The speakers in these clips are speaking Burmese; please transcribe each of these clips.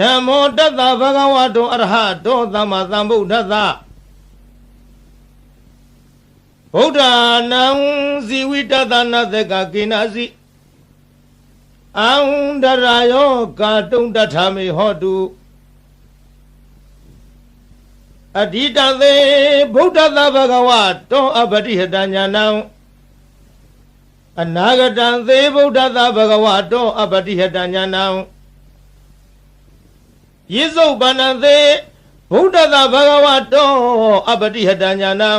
နမောတတ္တဗဂဝတောအရဟတောသမ္မာသမ္ဗုဒ္ဓသဗုဒ္ဓနံဇီဝိတတနာသကကိနာစီအံဒရာယောကာတုံတထာမေဟောတုအဓိတသေဗုဒ္ဓသဗ္ဗဂဝတောအပတိဟတညာနံအနာဂတံသေဗုဒ္ဓသဗ္ဗဂဝတောအပတိဟတညာနံ ယေစုပန္နသေဗုဒ္ဓသဗ္ဗဂဝတောအပတိဟတညာနံ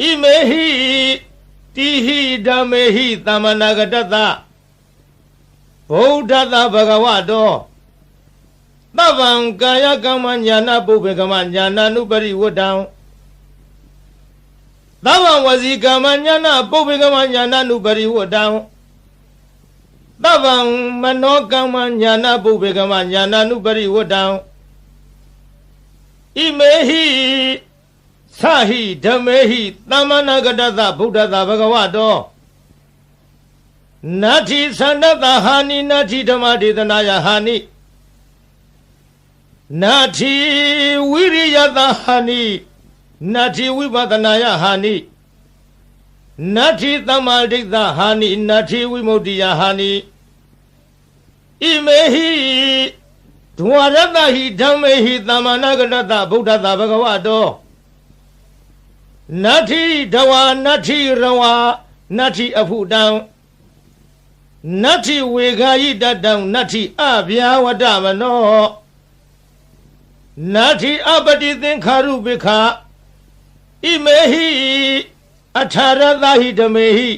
ဣမေဟိတိဟိဓမ္မေဟိသမ္မနာဂတတဗုဒ္ဓသဗ္ဗဂဝတောသဗ္ဗံကာယကမ္မညာနာပုပ္ပေကမညာနာနုပရိဝတ္တံသဗ္ဗံဝစီကမ္မညာနာပုပ္ပေကမညာနာနုပရိဝတ္တံ သဗ္ဗံမနောကမ္မညာနာပုပ္ပေကမညာနာနုပရိဝတ္တံဣမေဟိသဟိဓမ္မေဟိသမ္မနာဂတသဗုဒ္ဓသာဘဂဝတောနာတိသန္တတဟာနိနာတိဓမ္မဒေသနာယဟာနိနာတိဝိရိယတဟာနိနာတိဝိပဒနာယဟာနိ နာတိသမ္မာဒိဋ္ဌဟာနိနာတိဝိမု ക്തി ယဟာနိဣမေဟိဒဝရတဟိဓမ္မေဟိသမ္မာနာဂတတဗုဒ္ဓသာဘဂဝတောနတ္ထိဒဝါနတ္ထိရဝါနတ္ထိအဖုတံနတ္ထိဝေခာယိတတံနတ္ထိအဗျာဝတ္တမနောနတ္ထိအပတိသင်္ခါရုပိခာဣမေဟိ अठारह वाहिद में ही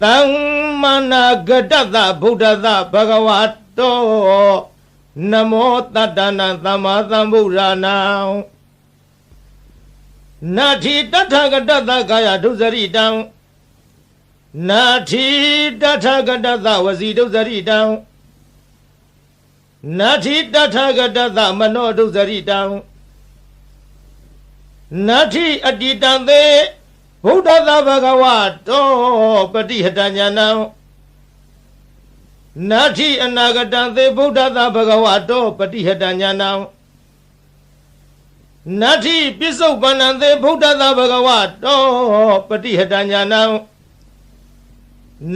तमनागत बुद्ध भगवतो नमो तदन तमा तमुरा नाम नाथी तथागत गया धुजरी दाऊ नाथी तथागत वसी धुजरी दाऊ नाथी तथागत मनो धुजरी दाऊ နာသမ္မာသမ္ဗုဒ္ဓနာနာတိတထဂတသကာယဒုစရိတံနာတိတထဂတသဝစီဒုစရိတံနာတိတထဂတသမနောဒုစရိတံနာတိအတ္တိတံသေဗုဒ္ဓသဗ္ဗဂဝတောပฏิဟတညာနံနာတိအနာဂတံသေဗုဒ္ဓသဗ္ဗဂဝတောပฏิဟတညာနံနတ္ထိပစ္စုပ္ပန္နံသေဗုဒ္ဓသာဘဂဝတောပฏิဟတညာနံ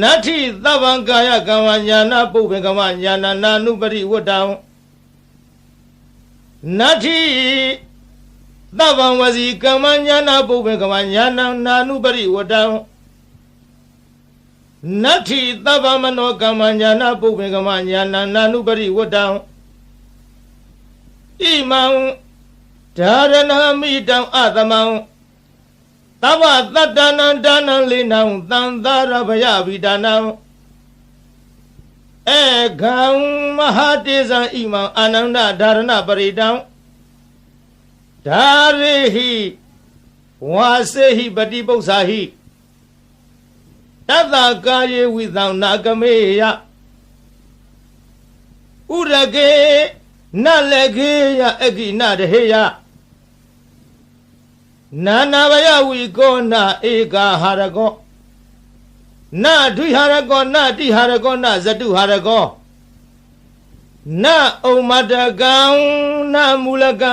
နတ္ထိသဗ္ဗံကာယကမ္မညာနာပုပ္ပေကမ္မညာနာနာနုပရိဝတ္တံနတ္ထိ သဗ္ဗံဝစီကမ္မညာနာပုပ္ပေကမ္မညာနာနာနုပရိဝတ္တံနတ္ထိသဗ္ဗမနောကမ္မညာနာပုပ္ပေကမ္မညာနာနာနုပရိဝတ္တံဣမံဒါရဏမိတံအသမံသဗ္ဗတတ္တနံဒါနံလိနံသံသာရဗယဝိဒါနံဧကံမဟာတေဇံဣမံအာနန္ဒဒါရဏပရိတံ ဒါရိဟိဝါစေဟိပတိပု္ပ္ပာဟိတတ္တကာယေဝိသံနာကမေယဥရကေနလကေယအကိနတဟေယနာနာဘယဝိကောနာဧကာဟာရကောနာဒွိဟာရကောနာတိဟာရကောနာဇတုဟာရကောနာဩမတကံနာမူလကံ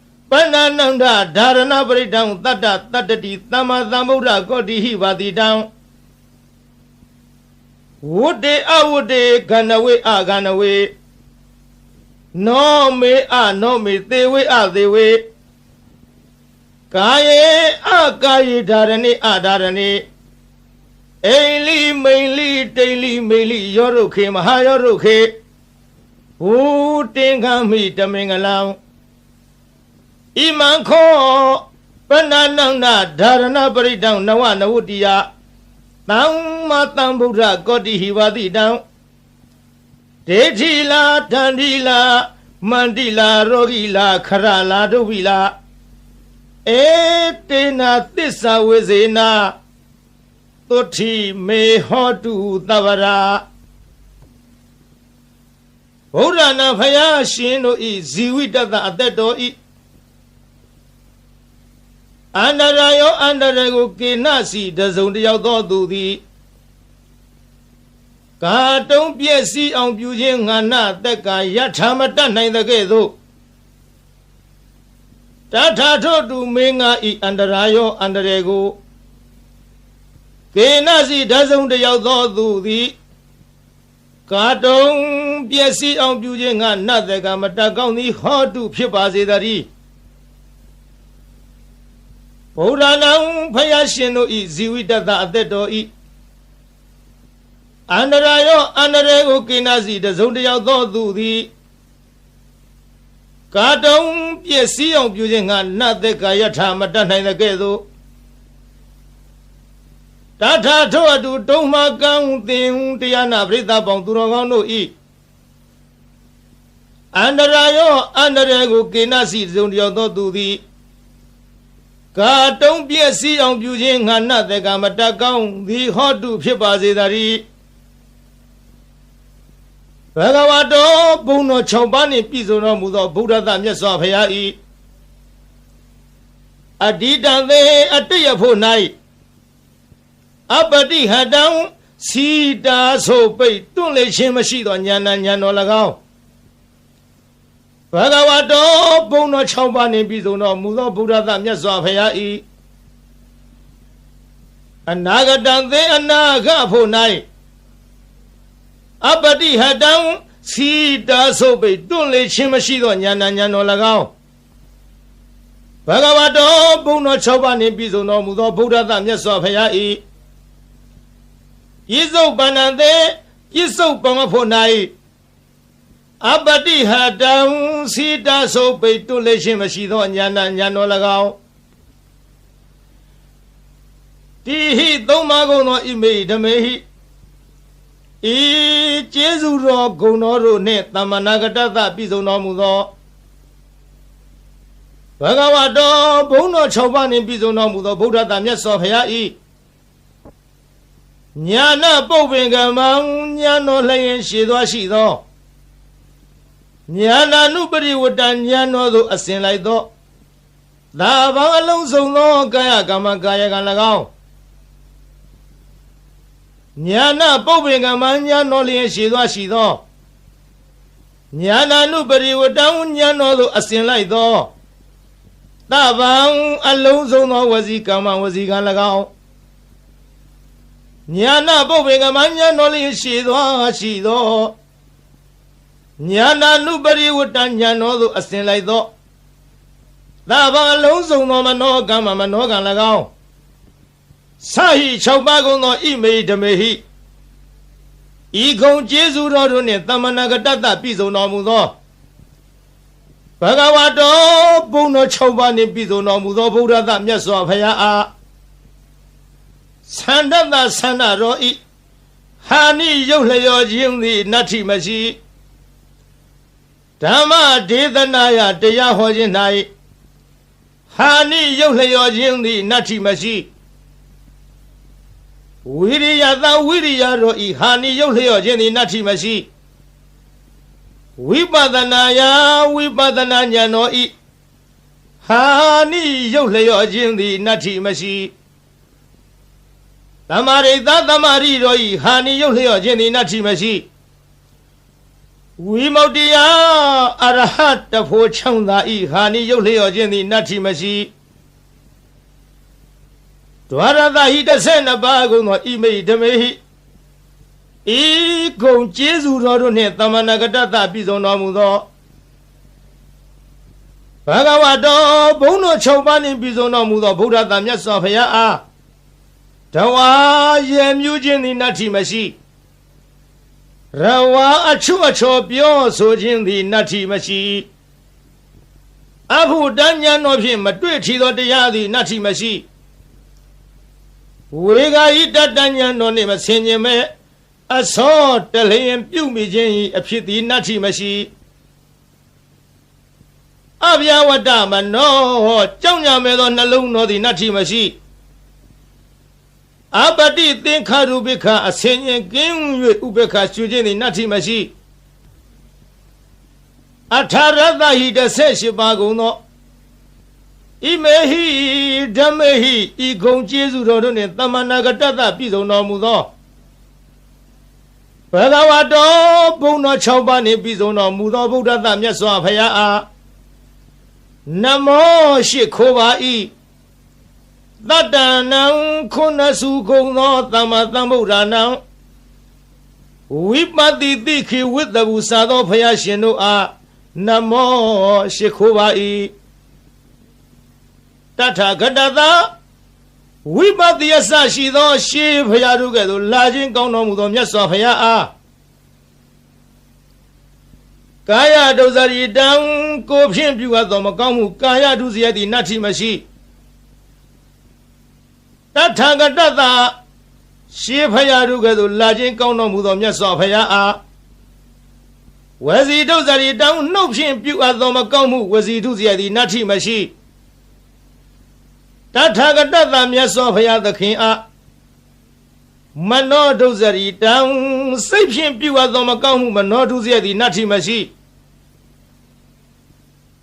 ပဏ္ဏနန္ဒဓာရဏပရိတံတတ္တတတ္တတိသမ္မာသမ္ဗုဒ္ဓကောတိဟိပါတိတံဝုတေအဝုတေခန္ဓဝေအခန္ဓဝေနောမေအနောမေသေဝေအသေဝေကာယေအကာယေဓာရဏိအဓာရဏိအိလိမိန်လိတိန်လိမိန်လိယောရုခေမဟာယောရုခေဟူတင်ခံမိတမင်္ဂလံ ဣမံခောပဏ္ဏနန္ဒဓာရဏပရိတံနဝနဝတိယသမ္မာသမ္ဗုဒ္ဓကောတိဟိဝတိတံဒေဋ္ဌိလာတန္တိလာမန္တိလာရောဂီလာခရလာဒုဝိလာအေတေနာသစ္စာဝေဇေနာသုတိမေဟောတုသဗ္ဗရာဗုဒ္ဓနာဖယားရှင်တို့ဤဇီဝိတတအသက်တော်ဤ အန္တရာယောအန္တရာကိုကေနစီတစုံတယောက်သောသူသည်ကာတုံးပြည့်စည်အောင်ပြုခြင်းငါနာတက်ကယထာမတတ်နိုင်တဲ့ကဲ့သို့တထာထောတူမင်းငါဤအန္တရာယောအန္တရာကိုကေနစီတစုံတယောက်သောသူသည်ကာတုံးပြည့်စည်အောင်ပြုခြင်းငါနတ်တက်ကမတတ်ကောင်းသည်ဟောတုဖြစ်ပါစေတည်း ဗုဒ္ဓနာဖယားရှင်တို့ဤဇီဝိတတအသက်တော်ဤအန္တရာယောအန္တရာကိုကိနာစီတစုံတယောက်သောသူသည်ကာတုံးပြည့်စည်အောင်ပြုခြင်းငါနတ်သက်ကာယထာမတတ်နိုင်တဲ့ကဲ့သို့တထာထောအတူတုံးမကံသင်တရားနာပရိသတ်ပေါင်းသူတော်ကောင်းတို့ဤအန္တရာယောအန္တရာကိုကိနာစီတစုံတယောက်သောသူသည် ကာတုံးပြည့်စည်အောင်ပြုခြင်းငါနတ်သက်ကာမတတ်ကောင်းသည်ဟောတုဖြစ်ပါစေတည်းဘဂဝါတော်ဘုံတော်6ပါးနှင့်ပြည့်စုံတော်မူသောဗုဒ္ဓသမြတ်စွာဘုရား၏အတ္တိတံသေအတ္တယဖို့၌အပတိဟတံစီတာဆိုပိတ်တွန့်လေခြင်းမရှိသောဉာဏ်ဉာဏ်တော်၎င်း ဘဂဝါတော်ဘုံတော်6ပါးနှင့်ပြည့်စုံတော်မူသောဗုဒ္ဓသမြတ်စွာဘုရား၏အနာဂတံသေအနာဂဖို့၌အပတိဟတံစီတာဆုပ်ပိတွန့်လေခြင်းမရှိသောဉာဏ်ဉာဏ်တော်၎င်းဘဂဝတောဘုံတော်6ပါးနှင့်ပြည့်စုံတော်မူသောဗုဒ္ဓသမြတ်စွာဘုရား၏ဤစုပ်ပဏ္ဏသေဤစုပ်ပမဖို့၌ အပတိဟတံစီတာဆုပ်ပိတွန့်လေခြင်းမရှိသောဉာဏ်ဉာဏ်တော်၎င်းတိဟိသုံးပါးကုန်သောဣမေဓမေဟိဤကျေးဇူးတော်ဂုဏ်တော်တို့နှင့်တမနာကတ္တသပြည့်စုံတော်မူသောဘဂဝတောဘုံတော်6ပါးနှင့်ပြည့်စုံတော်မူသောဗုဒ္ဓတာမြတ်စွာဘုရားဤညာနာပုပ္ပင်ကမံညာတော်လျင်ရှည်သွားရှိသော ညာနာနုပရိဝတ္တညာတော်သို့အစဉ်လိုက်သောသာဘောအလုံးစုံသောကာယကမ္မကာယကံ၎င်းညာနာပုပ္ပေကမညာတော်လျင်ရှိသောရှိသောညာနာနုပရိဝတံညာတော်သို့အစဉ်လိုက်သောတဗံအလုံးစုံသောဝစီကမ္မဝစီကံ၎င်းညာနာပုပ္ပေကမညာတော်လျင်ရှိသောရှိသော ညာနာနုပရိဝတံညာတော်သို့အစဉ်လိုက်သောတဗံအလုံးစုံသောမနောကမ္မမနောကံ၎င်းသဟိ6ပါးကုန်သောဣမေဓမေဟိဤကုံကျေးဇူးတော်တို့နှင့်တမနာကတ္တပြည့်စုံတော်မူသောဘဂဝါတော်ဘုံတော်6ပါးနှင့်ပြည့်စုံတော်မူသောဗုဒ္ဓသမြတ်စွာဘုရားအားသန္တတသန္တတော်ဤဟာနိရုပ်လျော်ခြင်းသည်နတ္ထိမရှိ ဓမ္မဒေသနာယတရားဟောခြင်း၌ဟာနိရုပ်လျော်ခြင်းသည်နတ္ထိမရှိဝိရိယသဝိရိယတို့ဤဟာနိရုပ်လျော့ခြင်းသည်နတ္ထိမရှိဝိပဿနာယဝိပဿနာဉာဏ်တော်ဤဟာနိရုပ်လျော့ခြင်းသည်နတ္ထိမရှိသမာရိသသမာရိတို့ဤဟာနိရုပ်လျော့ခြင်းသည်နတ္ထိမရှိ ဝိမု ക്തി ယအရဟတဖို့ချောင်းသာဤဟာနိရုပ်လျော့ခြင်းသည်နတ္ထိမရှိဒွါရသဟိ32ပါးကုန်သောဣမိဓမေဟိဤကုံကျေးဇူးတော်တို့နှင့်တမနာကတ္တပြည့်စုံတော်မူသောဘဂဝါတော်ဘုံတော်6ပါးနှင့်ပြည့်စုံတော်မူသောဗုဒ္ဓသာမြတ်စွာဘုရားအားတဝါယေမြူးခြင်းသည်နတ္ထိမရှိ ရဝါအချွတ်အချော်ပြောဆိုခြင်းသည်နတ္ထိမရှိအဖို့တဉ္ညာတော်ဖြင့်မတွေ့ထီသောတရားသည်နတ္ထိမရှိဝေဂာဤတတဉ္ညာတော်နှင့်မဆင်ញင်မဲ့အစောတလျင်ပြုမိခြင်းဤအဖြစ်သည်နတ္ထိမရှိအဗျာဝတ္တမနောကြောင့်ညာမဲ့သောနှလုံးတော်သည်နတ္ထိမရှိ အပတိသင်္ခါရုပိခအစင်ရင်ကင်း၍ဥပေက္ခရှုခြင်းသည်နတ္ထိမရှိအထာရတဟိတဆက်ရှိပါကုန်သောဣမေဟိဓမ္မေဟိဤကုံကျေးဇူးတော်တို့နှင့်တမနာကတ္တပြည့်စုံတော်မူသောဘဂဝတောဘုံတော်6ပါးနှင့်ပြည့်စုံတော်မူသောဗုဒ္ဓတမြတ်စွာဘုရားအားနမောရှိခိုးပါ၏ တတ္တနံခုနစုကုံသောသမ္မာသမ္ဗုဒ္ဓနံဝိပတိတိခိဝိတ္တဘူစာသောဘုရားရှင်တို့အားနမောရှိခိုးပါ၏တထာဂတသာဝိပတိယဆရှိသော ရှေးဘုရားတို့ကဲ့သို့လာခြင်းကောင်းတော်မူသောမြတ်စွာဘုရားအားကာယဒုစရိတံကိုဖြင့်ပြုအပ်သောမကောင်းမှုကာယဒုစရိုက်သည်နတ္ထိမရှိ တထာဂတသာရှေးဘုရားတို့ကဲ့သို့လာခြင်းကောင်းတော်မူသောမြတ်စွာဘုရားအားဝစီဒုစရိတံနှုတ်ဖြင့်ပြုအပ်သောမကောင်းမှုဝစီဒုစရိုက်သည်နတ္ထိမရှိတထာဂတသမြတ်စွာဘုရားသခင်အားမနောဒုစရိတံစိတ်ဖြင့်ပြုအပ်သောမကောင်းမှုမနောဒုစရိုက်သည်နတ္ထိမရှိ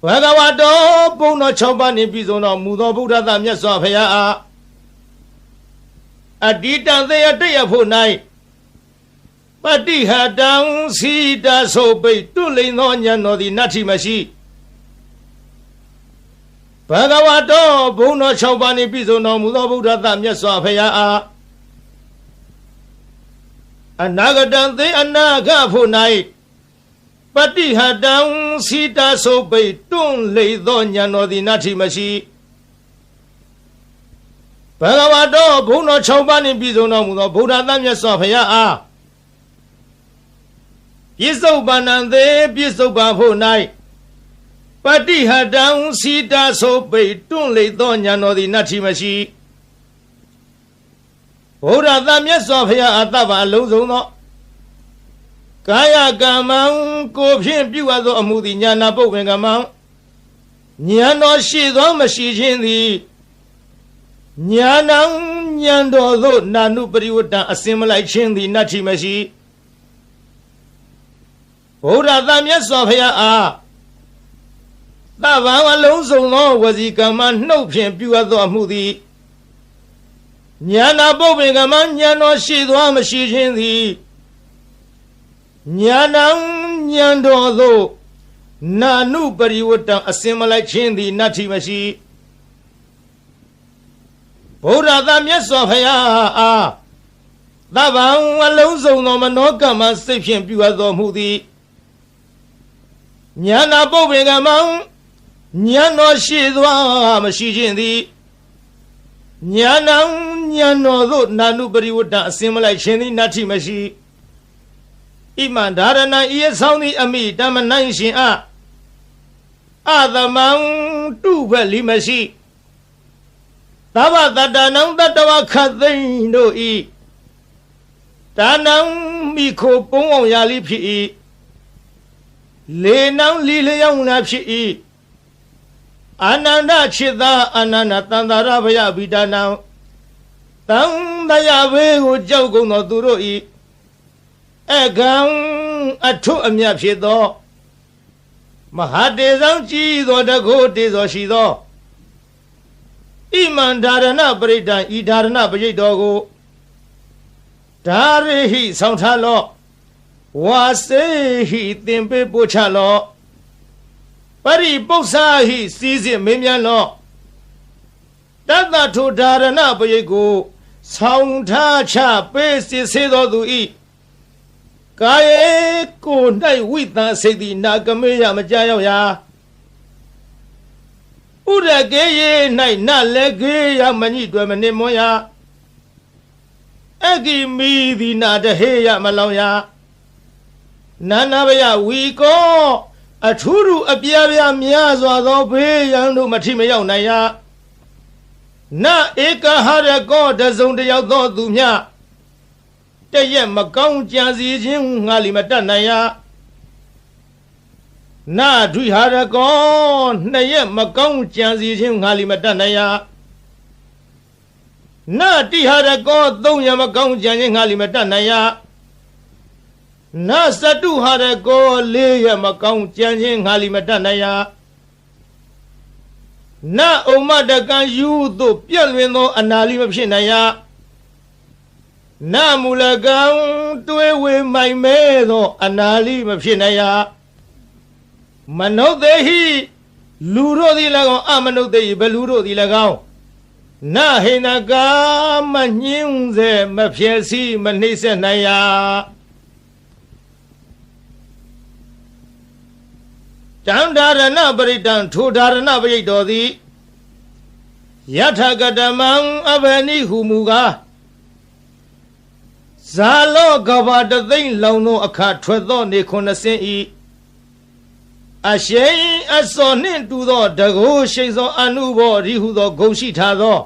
ဘဂဝတောဘုံတော်6ပါးနှင့်ပြည့်စုံတော်မူသောဗုဒ္ဓသမြတ်စွာဘုရားအား အတ္တိတံသေယတရဖို့၌ပတိဟတံစီတာဆိုပိတ်တွလိန်သောဉာဏ်တော်သည်နတ္ထိမရှိဘဂဝတောဘုံတော်6ပါးနှင့်ပြည့်စုံတော်မူသောဗုဒ္ဓသမြတ်စွာဘုရားအားအနာဂတံသေအနာဂဖို့၌ပတိဟတံစီတာဆိုပိတ်တွန့်လေသောဉာဏ်တော်သည်နတ္ထိမရှိ ဘဂဝတောဘုံတော်6ပါးနှင့်ပြည့်စုံတော်မူသောဗုဒ္ဓသမြတ်စွာဘုရားအားပြစ္ဆုတ်ပန္နံသေးပြစ္ဆုတ်ပန်ဖို့၌ပတိဟတံစီတာဆိုပိတ်တွန့်လေသောဉာဏ်တော်သည်နတ္ထိမရှိဘုရားသမြတ်စွာဘုရားအတ္တပါအလုံးစုံသောကာယကမ္မံကိုဖြင့်ပြုအပ်သောအမှုသည်ညာနာပုတ်ဝင်ကမ္မံဉာဏ်တော်ရှိသောမရှိခြင်းသည် ညာနံဉာဏ်တော်သို့နာနုပရိဝတ္တအစင်မလိုက်ခြင်းသည်နတ္ထိမရှိဘုရားသမြတ်စွာဘုရားအားသဗ္ဗံအလုံးစုံသောဝစီကမ္မနှုတ်ဖြင့်ပြုအပ်သောအမှုသည်ညာနာပုတ်ပင်ကမ္မဉာဏ်တော်ရှိသောမရှိခြင်းသည်ညာနံဉာဏ်တော်သို့နာနုပရိဝတ္တအစင်မလိုက်ခြင်းသည်နတ္ထိမရှိ ဘုရားသမြတ်စွာဘုရားအားသဗ္ဗံအလုံးစုံသောမနောကမ္မစိတ်ဖြင့်ပြုအပ်တော်မူသည်ညာနာပုတ်ပင်ကမံဉာဏ်တော်ရှိသွားမရှိခြင်းသည်ညာနံဉာဏ်တော်သို့နာနုပရိဝတ္တအစင်မလိုက်ခြင်းသည်နတ္ထိမရှိဣမံဓာရဏံဤဆောင်သည်အမိတမနိုင်ရှင်အအသမံတုဖက်လီမရှိ သဗ္ဗတတ္တနံတတဝခတ်သိမ့်တို့ဤဒါနံမိခိုပုံအောင်ရာလိဖြစ်၏လေနံလီလျောင်းလာဖြစ်၏အာနန္ဒချစ်သာအာနန္ဒတန်တာရဘယဗိဒါနံတံတရာဘေးကိုကြောက်ကုန်သောသူတို့ဤအကံအထုအမြတ်ဖြစ်သော မဟာတေဆောင်ကြည်သောတကုတေသောရှိသော ဣမန္ဓာရဏပရိဒံဤဓာရဏပရိတ်တော်ကိုဓာရိဟိဆောင်းထားလော့ဝါစေဟိသင်ပေးပို့ချလော့ပရိပု္ပ္ပာဟိစီးစစ်မင်းမြန်လော့တတ္တထုဓာရဏပရိတ်ကိုဆောင်းထားချပေးစစ်စေတော်သူဤကာယေကို၌ဝိတံစိတ်သည်နာကမေယမကြောက်ရာ ဥရကေယေ၌နလည်းကေယမညိတွယ်မနစ်မွန်ရာအကိမီသည်နာတဟေယမလောင်ရာနာနာဘယဝီကောအထူးထူအပြားပြားများစွာသောဘေးရန်တို့မထိမရောက်နိုင်ရာနဧကဟရကောတစုံတယောက်သောသူမြတရက်မကောင်းကြံစီခြင်းငါလီမတတ်နိုင်ရာ နာဒွိဟာရကောနှစ်ရက်မကောင်းကြံစီခြင်းငါလီမတတ်နိုင်ရနာတိဟာရကောသုံးရက်မကောင်းကြံခြင်းငါလီမတတ်နိုင်ရနာစတုဟာရကောလေးရက်မကောင်းကြံခြင်းငါလီမတတ်နိုင်ရနာဥမ္မတကံယူသို့ပြက်လွင်သော အနာလီမဖြစ်နိုင်ရနာမူလကံတွေးဝေမိုင်မဲသော အနာလီမဖြစ်နိုင်ရ မနုဿေဟိလူတို့သည်၎င်းအမနုဿေဟိဘလူတို့သည်၎င်းနာဟိနကာမညင်းစေမဖြစ်စီမနှိမ့်ဆက်နိုင်ရတံဒါရဏပရိတံထိုဒါရဏပရိတ်တော်သည်ယထကတမံအဘနိဟုမူကားဇာလောကဘာတသိမ့်လောင်သောအခါထွက်သောနေခုနှစ်စင်းဤ အရှိန်အစောနှင့်တူသောတကုရှိန်သောအနုဘောရိဟုသောဂုံရှိထားသော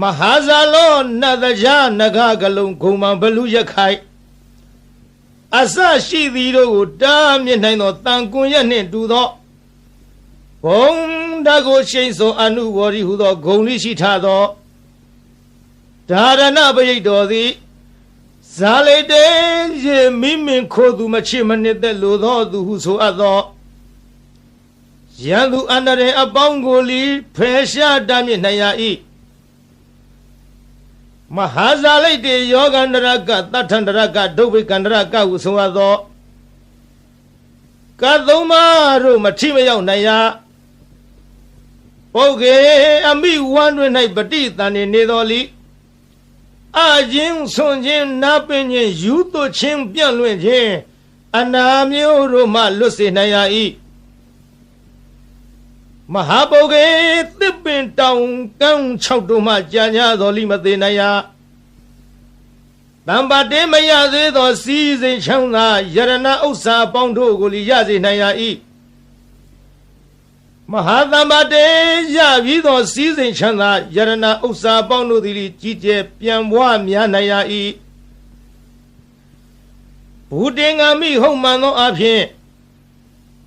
မဟာဇာလောနတ်တရားနဂကလုံးဂုံမံဘလူရခိုင်အစရှိသည်တို့ကိုတားမြစ်နိုင်သောတန်ကွန်ရက်နှင့်တူသောဘုံတကိုရှိန်သောအနုဘောရိဟုသောဂုံလိရှိထားသောဒါရဏပရိတ်တော်သည် ဇာလိတေရေမိမင်ခိုသူမချစ်မနစ်သက်လိုသောသူဟုဆိုအပ်သောရန်သူအန္တရေအပေါင်းကိုလီဖယ်ရှားတမ်းမြစ်နိုင်ရ၏မဟာဇာလိတေယောဂန္တရကတထန္တရကဒုဗိကန္တရကဟုဆိုအပ်သောကသုံးပါးတို့မထိမရောက်နိုင်ရပုဂ္ဂေအမိဝမ်းတွင်၌ပฏิတန်နေနေတော်လီ အချင်းဆွန်ချင်းနာပင်ချင်းယူသွချင်းပြန့်လွင့်ခြင်းအနာမျိုးတို့မှလွတ်စေနိုင်ရ၏မဟာပုဂ္ဂေသစ်ပင်တောင်ကန်း၆တို့မှကြာညာတော်လိမသေးနိုင်ရတံပါတေမရသေးသော စီးစိမ်ချောင်းသာယရဏဥစ္စာပေါင်းတို့ကိုလီရစေနိုင်ရ၏ မဟာသမ္ပါတေရပြီးသောစီးစိမ်ချမ်းသာယရဏဥစ္စာပေါင်းတို့သည်ကြီးကျယ်ပြန်ပွားများနိုင်ရ၏ဘူတင်ငါမိဟုတ်မှန်သောအဖြစ်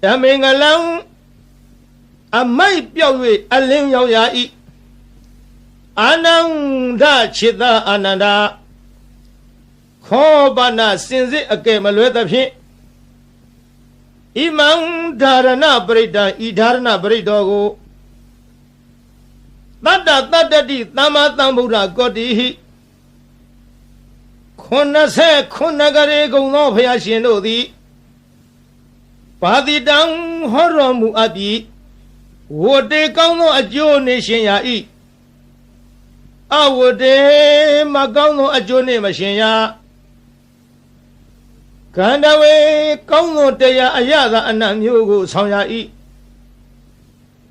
ဓမင်္ဂလံအမိုက်ပြောက်၍အလင်းရောက်ရ၏အာနန္ဒခြေသာအာနန္ဒခောပနာစင်စစ်အကဲမလွဲသဖြင့် ဣမံဓာရဏပရိဒံဤဓာရဏပရိတော်ကိုတတ္တတတ္တတိသမ္မာသမ္ဗုဒ္ဓကောတိဟိ90ခုနဂရေကုံသောဘုရားရှင်တို့သည်ပါတိတံဟောတော်မူအပ်ပြီးဝတေကောင်းသောအကျိုးနေရှင်ရာဤအဝတေမကောင်းသောအကျိုးနေမရှင်ရာ ကန္တဝေကောင်းသောတရားအရသာအနတ်မျိုးကိုဆောင်ရ၏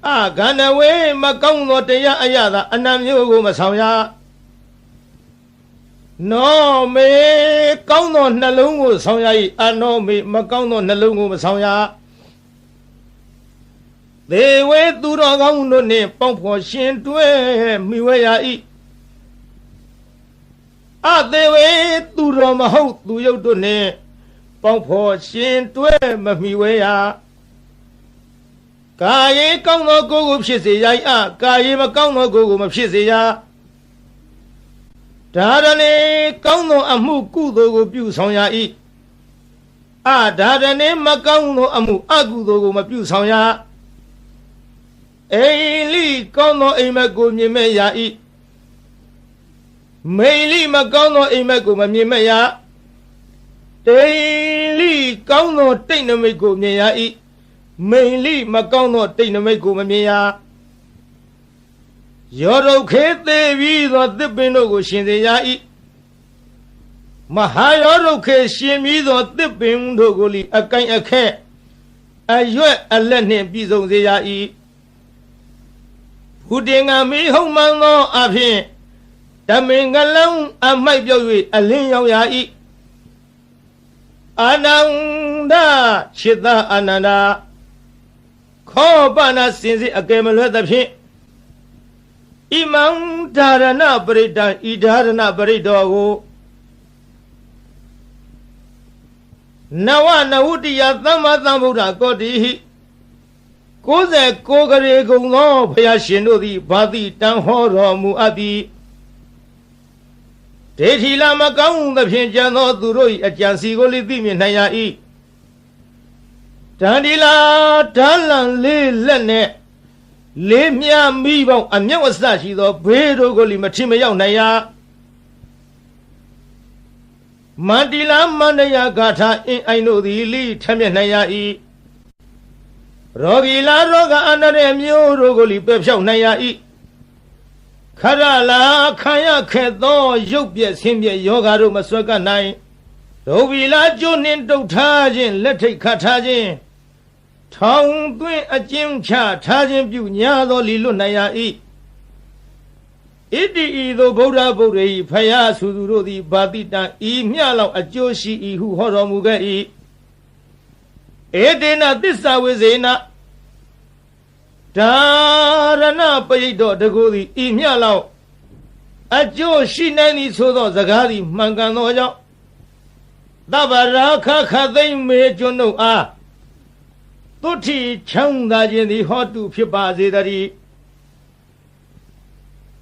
အကန္တဝေမကောင်းသောတရားအရသာအနတ်မျိုးကိုမဆောင်ရနောမေကောင်းသောနှလုံးကိုဆောင်ရ၏အနောမေမကောင်းသောနှလုံးကိုမဆောင်ရသေဝေသူတော်ကောင်းတို့နှင့်ပေါင်းဖော်ရှင်တွဲမိဝဲရ၏အသေဝေသူတော်မဟုတ်သူယုတ်တို့နှင့် ပေါင်းဖော်ရှင်တွဲမမီဝဲရကာယေကောင်းသောကိုယ်ကိုဖြစ်စေရ၏အကာယေမကောင်းသောကိုယ်ကိုမဖြစ်စေရဒါရဏေကောင်းသောအမှုကုသိုလ်ကိုပြုဆောင်ရ၏အဒါရဏေမကောင်းသောအမှုအကုသိုလ်ကိုမပြုဆောင်ရအိလိကောင်းသောအိမ်မက်ကိုမြင်မဲ့ရ၏မိလိမကောင်းသောအိမ်မက်ကိုမမြင်မဲ့ရ တိလိကောင်းသောတိတ်နမိတ်ကိုမြင်ရ၏မိန်လိမကောင်းသောတိတ်နမိတ်ကိုမမြင်ရရောဒုခေသေးပြီးသောသစ်ပင်တို့ကိုရှင်စေရ၏မဟာရောဒုခေရှင်ပြီးသောသစ်ပင်တို့ကိုလီအကိုင်အခက်အရွက်အလက်နှင့်ပြည်စုံစေရ၏ဘုတင်ငါမေဟုံမှန်သောအဖြစ်ဓမင်္ဂလံအမိုက်ပြောက်၍အလင်းရောက်ရ၏ အာနန္ဒခြေသာအာနန္ဒာခောပနာစင်စစ်အကယ်မလွဲသဖြင့်ဣမံဓာရဏပရိတံဤဓာရဏပရိတော်ကိုနဝနဝုတ္တိယသမ္မာသမ္ဗုဒ္ဓကောတိဟိ69ကရေကုံသောဘုရားရှင်တို့သည်ဘာတိတန်ဟောတော်မူအပ်သည် ဒေထီလာမကောင်းသဖြင့်ကြံသောသူတို့၏အကြံစီကိုလည်းသိမြင်နိုင်ရ၏တန်ဒီလာဓာလံလေးလက်နဲ့လေးမြမိပေါင်းအမျက်အစရှိသောဘေးတို့ကိုလည်းမထင်မရောက်နိုင်ရမန္တိလာမန္တရာဂါထာအင်းအိုင်တို့သည်လိထမျက်နိုင်ရ၏ရောဂီလာရောဂအန္တရမျိုးတို့ကိုလည်းပယ်ဖြောက်နိုင်ရ၏ ခရလာခံရခဲ့သောရုပ်ပြက်ဆင်းပြက်ယောဂါတို့မဆွဲကပ်နိုင်ဒုဗီလာကျွနှင်းတုတ်ထားခြင်းလက်ထိတ်ခတ်ထားခြင်းထောင်သွင်းအကျဉ်းချထားခြင်းပြုညာသောလီလွတ်နိုင်ရ၏ဣတိဤသို့ဗုဒ္ဓဗုဒ္ဓ၏ဖယားဆူသူတို့သည်ဗာတိတံဤမျှလောက်အကျိုးရှိ၏ဟုဟောတော်မူခဲ့၏ဧတေနသစ္စာဝိဇေန ဒါရဏပရိတ်တော်တကူသည်ဤမျှလောက်အကျိုးရှိနိုင်သည်ဆိုသောစကားသည်မှန်ကန်သောကြောင့်သဗ္ဗရာခခသိမ့်မေကျွန်းတို့အားသုတိချမ်းသာခြင်းသည်ဟောတုဖြစ်ပါစေတည်း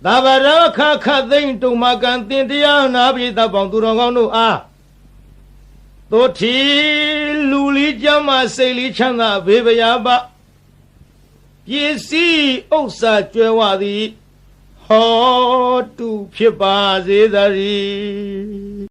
သဗ္ဗရာခခသိမ့်တုံမကံတင်တရားနာပိသပေါင်းသူတော်ကောင်းတို့အားသုတိလူလီကြမ်းမစိတ်လီချမ်းသာဘေးဗျာပါ ပစ္စည်းဥစ္စာကျွဲဝသည်ဟောတုဖြစ်ပါစေတည်း